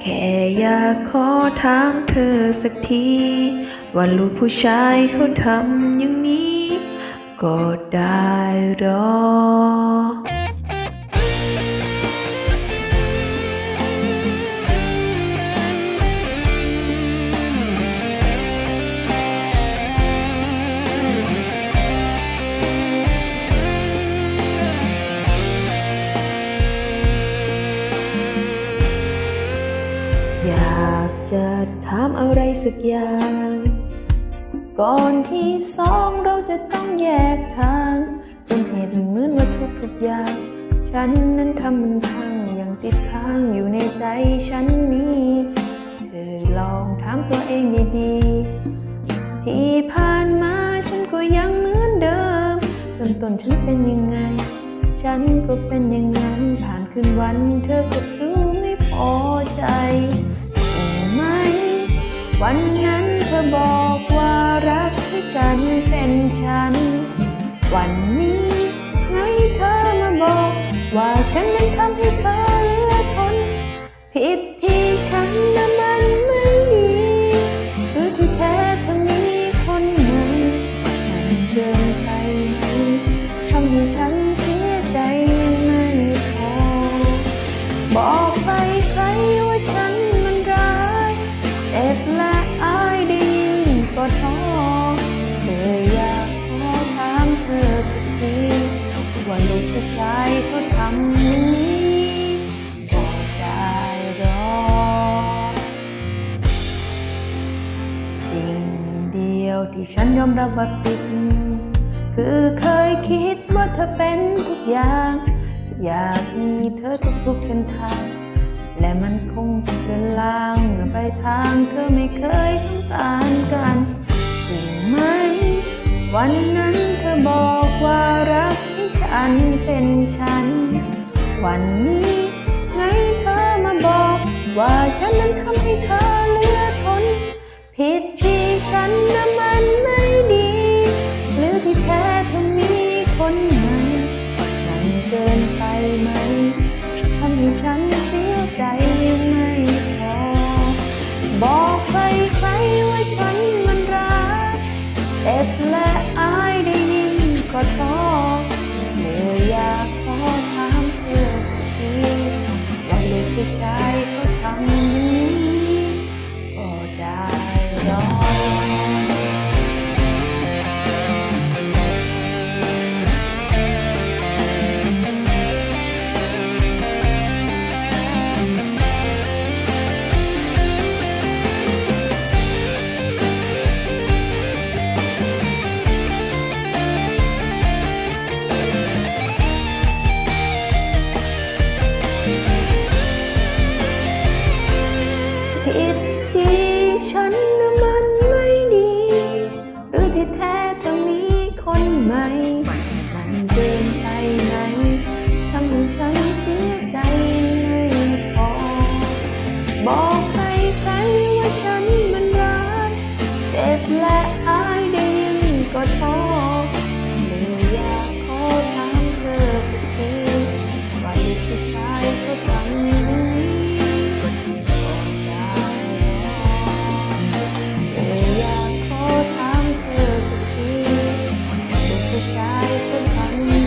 แค่อยากขอถามเธอสักที ว่าลูกผู้ชายเขาทำอย่างนี้ ก็ได้หรอ จะถามอะไรสักอย่าง ก่อนที่สองเราจะต้องแยกทางเป็นเหตุเหมือนว่าทุกทุกๆอย่าง ฉันนั้นทำมันพังยังติดค้างอยู่ในใจฉันนี้เธอลองถามตัวเองดีๆที่ผ่านมาฉันก็ยังเหมือนเดิมเริ่มต้นฉันเป็นยังไง ฉันก็เป็นอย่างนั้นผ่านคืนวันเธอก็รู้ไม่พอใจ วันนั้นเธอบอกว่ารักให้ฉันเป็นฉัน วันนี้ไงเธอมาบอก ว่าฉันนั้นทำให้เธอเหลือทนผิด ท้อเลยอยากขอถามเธอสักทีว่าลูกผู้ชายเขาทำอย่างนี้ก็ได้หรอสิ่งเดียวที่ฉันยอมรับว่าผิดคือเคยคิดว่าเธอเป็นทุกอย่าง อยากมีเธอทุกๆเส้นทางและมันคงจะเดินลางเมื่อไปทางเธอไม่เคยต้องการกัน วันนั้นเธอบอกว่ารักให้ฉันเป็นฉัน วันนี้ไงเธอมาบอก ว่าฉันนั้นทำให้เธอเลือทน ผิดที่ฉันนะมันไม่ดี หรือที่แท้เธอมีคนใหม่มันเกินไปไหม 然。Thiên th life of harmony.